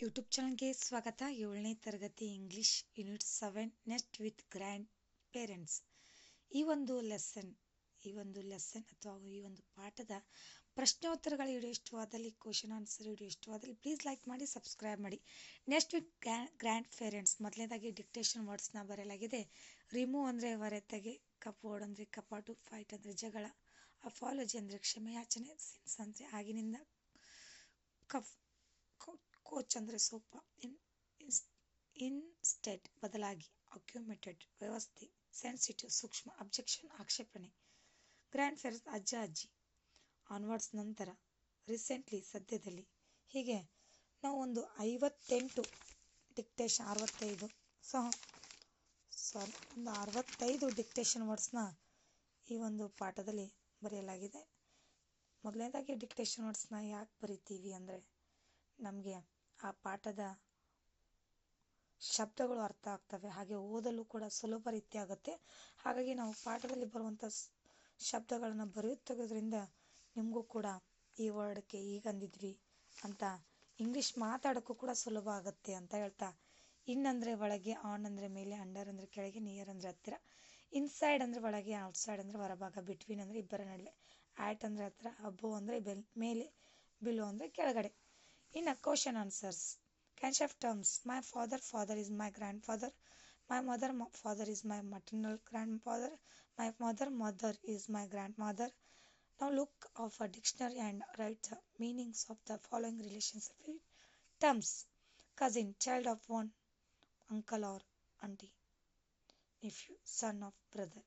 YouTube ಚಾನಲ್ಗೆ ಸ್ವಾಗತ. ಏಳನೇ ತರಗತಿ English unit seven next with grand parents ಈ ಒಂದು ಲೆಸನ್ ಈ ಒಂದು ಲೆಸನ್ ಅಥವಾ ಈ ಒಂದು ಪಾಠದ ಪ್ರಶ್ನೋತ್ತರಗಳ ವಿಡಿಯೋ ಇಷ್ಟವಾದಲ್ಲಿ ಕ್ವಶನ್ ಆನ್ಸರ್ ವಿಡಿಯೋ ಇಷ್ಟವಾದಲ್ಲಿ ಪ್ಲೀಸ್ ಲೈಕ್ ಮಾಡಿ ಸಬ್ಸ್ಕ್ರೈಬ್ ಮಾಡಿ. ನೆಕ್ಸ್ಟ್ ವಿತ್ ಗ್ರ್ಯಾಂಡ್ ಪೇರೆಂಟ್ಸ್ ಮೊದಲನೇದಾಗಿ ಡಿಕ್ಟೇಷನ್ ವರ್ಡ್ಸ್ನ ಬರೆಯಲಾಗಿದೆ. ರಿಮೂವ್ ಅಂದರೆ ಹೊರತೆಗೆ ಕಪೋರ್ಡ್ ಅಂದರೆ ಕಪಾಟು ಫೈಟ್ ಅಂದರೆ ಜಗಳ ಅಫಾಲಜಿ ಅಂದರೆ ಕ್ಷಮೆಯಾಚನೆ ಸಿನ್ಸ್ ಅಂದರೆ ಆಗಿನಿಂದ ಕಫ್ ಕೋಚ್ ಅಂದರೆ ಇನ್ ಇನ್ಸ್ಟೆಡ್ ಬದಲಾಗಿ ಅಕ್ಯುಮೇಟೆಡ್ ವ್ಯವಸ್ಥೆ, ಸೆನ್ಸಿಟಿವ್, ಸೂಕ್ಷ್ಮ, ಅಬ್ಜೆಕ್ಷನ್, ಆಕ್ಷೇಪಣೆ. ಗ್ರ್ಯಾಂಡ್ ಫೇರ್ಸ್ ಅಜ್ಜ ಅಜ್ಜಿ. ಆನ್ವರ್ಡ್ಸ್ ನಂತರ, ರೀಸೆಂಟ್ಲಿ ಸದ್ಯದಲ್ಲಿ. ಹೀಗೆ, ನಾವು ಒಂದು ಐವತ್ತೆಂಟು ಡಿಕ್ಟೇಷನ್, ಅರವತ್ತೈದು, ಸಹ, ಸಾರಿ, ಒಂದು ಅರವತ್ತೈದು ಡಿಕ್ಟೇಷನ್ ವರ್ಡ್ಸ್ನ ಈ ಒಂದು ಪಾಠದಲ್ಲಿ ಬರೆಯಲಾಗಿದೆ. ಮೊದಲನೇದಾಗಿ ಡಿಕ್ಟೇಷನ್ ವರ್ಡ್ಸ್ನ ಯಾಕೆ ಬರಿತೀವಿ ಅಂದರೆ, ನಮಗೆ ಆ ಪಾಠದ ಶಬ್ದಗಳು ಅರ್ಥ ಆಗ್ತವೆ. ಹಾಗೆ ಓದಲು ಕೂಡ ಸುಲಭ ರೀತಿ ಆಗುತ್ತೆ ಹಾಗಾಗಿ ನಾವು ಪಾಠದಲ್ಲಿ ಬರುವಂಥ ಶಬ್ದಗಳನ್ನು ಬರೆಯುತ್ತಿರೋದ್ರಿಂದ ನಿಮಗೂ ಕೂಡ ಈ ವರ್ಡ್ಗೆ ಈಗ ಅಂದಿದ್ವಿ ಅಂತ ಇಂಗ್ಲೀಷ್ ಮಾತಾಡೋಕ್ಕೂ ಕೂಡ ಸುಲಭ ಆಗುತ್ತೆ ಅಂತ ಹೇಳ್ತಾ ಇನ್ ಅಂದರೆ ಒಳಗೆ ಆನ್ ಅಂದರೆ ಮೇಲೆ ಅಂಡರ್ ಅಂದರೆ ಕೆಳಗೆ ನಿಯರ್ ಅಂದರೆ ಹತ್ತಿರ ಇನ್ಸೈಡ್ ಅಂದರೆ ಒಳಗೆ ಔಟ್ಸೈಡ್ ಅಂದರೆ ಹೊರಭಾಗ ಬಿಟ್ವೀನ್ ಅಂದರೆ ಇಬ್ಬರ ನಡುವೆ ಆ್ಯಟ್ ಅಂದರೆ ಹತ್ತಿರ ಅಬ್ಬೋ ಅಂದರೆ ಬೆಲ್, ಮೇಲೆ ಬಿಲೋ ಅಂದರೆ ಕೆಳಗಡೆ. In a question answers kinship terms. My father father is my grandfather. My mother father is my maternal grandfather. My mother mother is my grandmother. Now look of a dictionary and write the meanings of the following relationship terms. Cousin, child of one, uncle or auntie. Nephew, son of brother.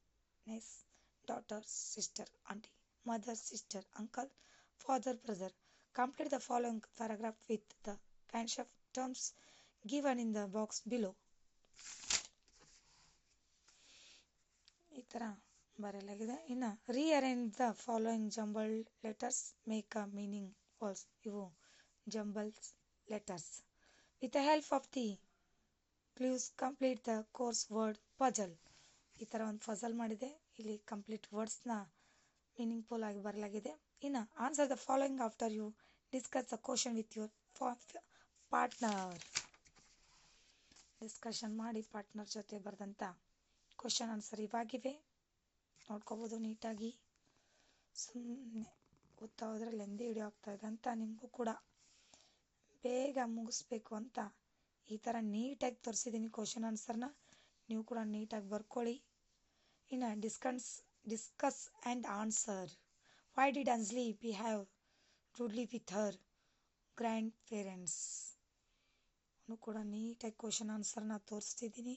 Niece, daughter, sister, auntie. Mother, sister, uncle. Father, brother. Complete the following paragraph with the kinds of terms given in the box below. ಈ ಥರ ಬರೆಯಲಾಗಿದೆ. ಇನ್ನು rearrange the following jumble letters make a meaning words ಇವು jumbles letters with the help of the clues complete the crossword puzzle ಈ ಥರ ಒಂದು ಫಜಲ್ ಮಾಡಿದೆ. ಇಲ್ಲಿ ಕಂಪ್ಲೀಟ್ ವರ್ಡ್ಸ್ನ ಮೀನಿಂಗ್ಫುಲ್ ಆಗಿ ಬರಲಾಗಿದೆ ಇನ್ನು answer the following after you discuss the question with your partner discussion ಮಾಡಿ ಪಾರ್ಟ್ನರ್ ಜೊತೆ ಬರೆದಂಥ ಕ್ವಶನ್ ಆನ್ಸರ್ ಇವಾಗಿವೆ. ನೋಡ್ಕೋಬೋದು ನೀಟಾಗಿ. ಸುಮ್ಮನೆ ಓದ್ತಾ ಹೋದ್ರೆ ಲೆಂದಿ ವಿಡಿಯೋ ಇದೆ ಅಂತ ನಿಮಗೂ ಕೂಡ. ಬೇಗ ಮುಗಿಸ್ಬೇಕು ಅಂತ ಈ ಥರ ನೀಟಾಗಿ ತೋರಿಸಿದ್ದೀನಿ ಕ್ವಶನ್ ಆನ್ಸರ್ನ ನೀವು ಕೂಡ ನೀಟಾಗಿ ಬರ್ಕೊಳ್ಳಿ. ಇನ್ನು discuss discuss and answer why did Ansley behave rudely with her grand parents ಕೂಡ ನೀಟಾಗಿ ಕ್ವಶನ್ ಆನ್ಸರ್ನ ತೋರಿಸ್ತಿದ್ದೀನಿ.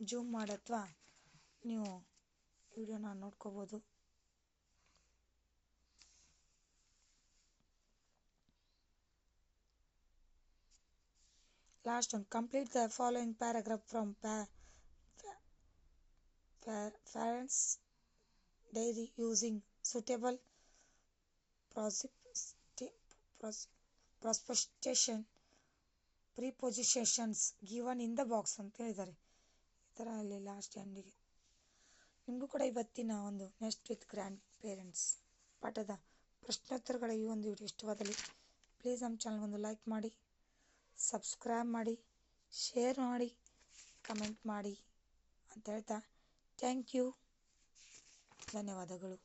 ಜೂಮ್ ಮಾಡಿ ಅಥವಾ ನೀವು ವಿಡಿಯೋನ ನೋಡ್ಕೋಬೋದು. Last one complete the following paragraph from pa- pa- parents diary using suitable ಪ್ರೊಸ್ಪೆಕ್ಟೇಷನ್ prepositions given in the box ಅಂತ ಹೇಳಿದ್ದಾರೆ. ಈ ಥರ ಅಲ್ಲಿ ಲಾಸ್ಟ್ ಎಂಡಿಗೆ ನಿಮಗೂ ಕೂಡ ಇವತ್ತಿನ ಒಂದು ನೆಕ್ಸ್ಟ್ ವಿತ್ ಗ್ರ್ಯಾಂಡ್ ಪೇರೆಂಟ್ಸ್ ಪಾಠದ ಪ್ರಶ್ನೋತ್ತರಗಳ ಈ ಒಂದು ವಿಡಿಯೋ ಇಷ್ಟವಾದಲ್ಲಿ ಪ್ಲೀಸ್ ನಮ್ಮ ಚಾನಲ್ಗೊಂದು ಲೈಕ್ ಮಾಡಿ. ಸಬ್ಸ್ಕ್ರೈಬ್ ಮಾಡಿ ಶೇರ್ ಮಾಡಿ ಕಮೆಂಟ್ ಮಾಡಿ ಅಂತ ಹೇಳ್ತಾ ಥ್ಯಾಂಕ್ ಯು ಧನ್ಯವಾದಗಳು.